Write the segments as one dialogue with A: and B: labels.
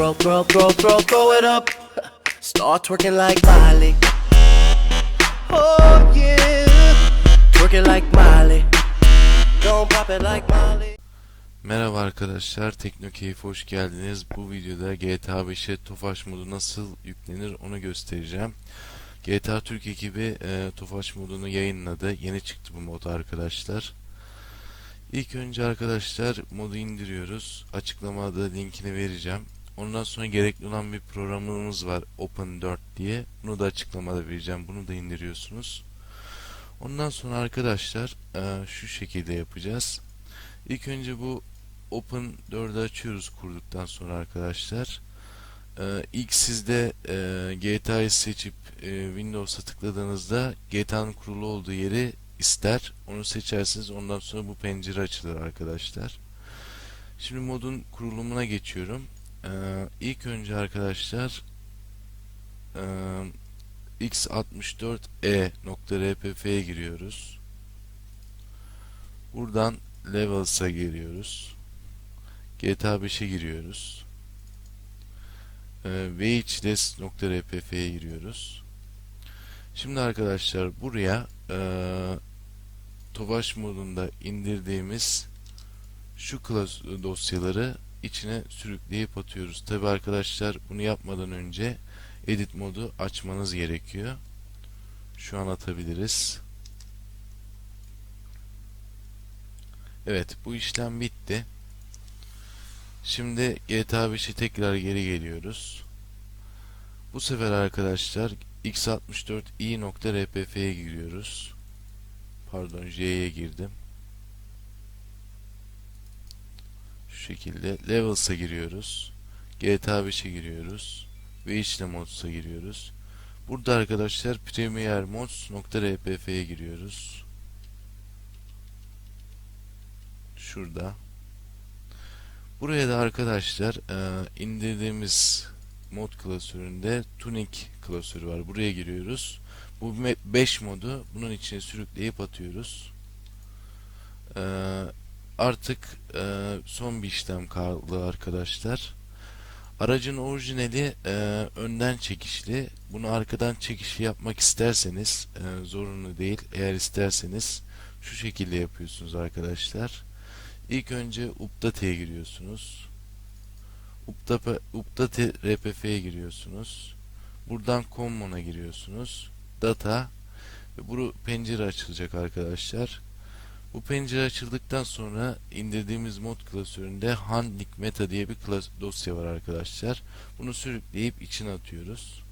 A: Throw, throw, throw, throw, throw it up. Start twerking like Miley. Oh yeah. Twerking like Miley. Don't pop it like Miley.
B: Merhaba arkadaşlar, Teknokeyf'e hoş geldiniz. Bu videoda GTA 5'e Tofaş modu nasıl yüklenir onu göstereceğim. GTA Türk ekibi e, Tofaş modunu yayınladı. Yeni çıktı bu mod arkadaşlar. İlk önce arkadaşlar modu indiriyoruz. Açıklamada linkini vereceğim. Ondan sonra gerekli olan bir programımız var Open 4 diye. Bunu da açıklamada vereceğim. Bunu da indiriyorsunuz. Ondan sonra arkadaşlar e, şu şekilde yapacağız. İlk önce bu Open 4'ü açıyoruz kurduktan sonra arkadaşlar. Ee, ilk sizde e, GTA'yı seçip e, Windows'a tıkladığınızda GTA'nın kurulu olduğu yeri ister. Onu seçersiniz. Ondan sonra bu pencere açılır arkadaşlar. Şimdi modun kurulumuna geçiyorum. Ee, ilk önce arkadaşlar e, x64e.rpp'ye giriyoruz. Buradan Levels'a giriyoruz. GTA 5'e giriyoruz. Ee, VHLS.rpp'ye giriyoruz. Şimdi arkadaşlar buraya ee, Tovaş modunda indirdiğimiz şu klas dosyaları içine sürükleyip atıyoruz. Tabi arkadaşlar bunu yapmadan önce edit modu açmanız gerekiyor. Şu an atabiliriz. Evet bu işlem bitti. Şimdi GTA 5'e tekrar geri geliyoruz. Bu sefer arkadaşlar x64i.rpp'ye giriyoruz. Pardon J'ye girdim. Şu şekilde Levels'a giriyoruz. GTA 5'e giriyoruz. Ve içle mods'a giriyoruz. Burada arkadaşlar Premier Mods.rpp'ye giriyoruz. Şurada. Buraya da arkadaşlar e, indirdiğimiz mod klasöründe Tunic klasörü var. Buraya giriyoruz. Bu 5 modu bunun içine sürükleyip atıyoruz. E, artık e, son bir işlem kaldı arkadaşlar. Aracın orijinali e, önden çekişli. Bunu arkadan çekişli yapmak isterseniz e, zorunlu değil. Eğer isterseniz şu şekilde yapıyorsunuz arkadaşlar. İlk önce Update'ye giriyorsunuz. Update, Update RPF'ye giriyorsunuz. Buradan Common'a giriyorsunuz. Data ve bu pencere açılacak arkadaşlar. Bu pencere açıldıktan sonra indirdiğimiz mod klasöründe Handling Meta diye bir klas dosya var arkadaşlar. Bunu sürükleyip içine atıyoruz.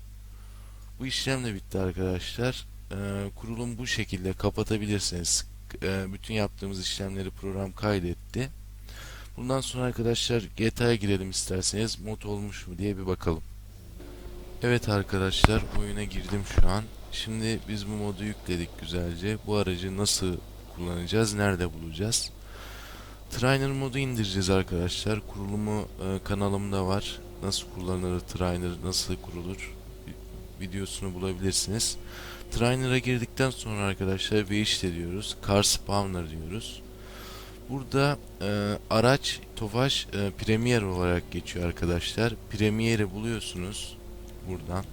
B: Bu işlem de bitti arkadaşlar. Ee, kurulum bu şekilde kapatabilirsiniz e, bütün yaptığımız işlemleri program kaydetti. Bundan sonra arkadaşlar GTA'ya girelim isterseniz mod olmuş mu diye bir bakalım. Evet arkadaşlar oyuna girdim şu an. Şimdi biz bu modu yükledik güzelce. Bu aracı nasıl kullanacağız, nerede bulacağız? Trainer modu indireceğiz arkadaşlar. Kurulumu e, kanalımda var. Nasıl kullanılır Trainer, nasıl kurulur videosunu bulabilirsiniz. Trainer'a girdikten sonra arkadaşlar bir işte diyoruz. Car Spawner diyoruz. Burada e, araç Tofaş e, Premier olarak geçiyor arkadaşlar. Premier'i buluyorsunuz buradan.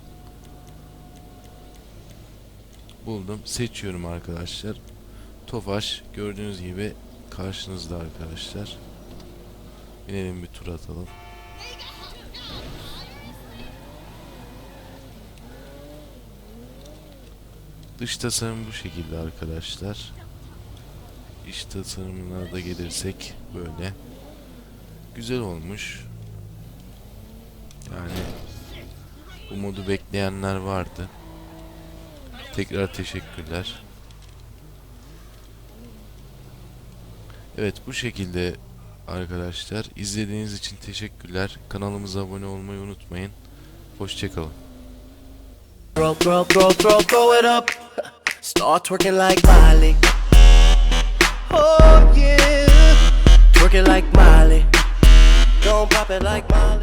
B: Buldum. Seçiyorum arkadaşlar. Tofaş gördüğünüz gibi karşınızda arkadaşlar. Binelim bir tur atalım. Dış tasarım bu şekilde arkadaşlar. İç tasarımına da gelirsek böyle. Güzel olmuş. Yani bu modu bekleyenler vardı. Tekrar teşekkürler. Evet bu şekilde arkadaşlar. İzlediğiniz için teşekkürler. Kanalımıza abone olmayı unutmayın. Hoşçakalın.
A: Throw, throw, throw, it. Oh like Miley. Don't pop it like Miley.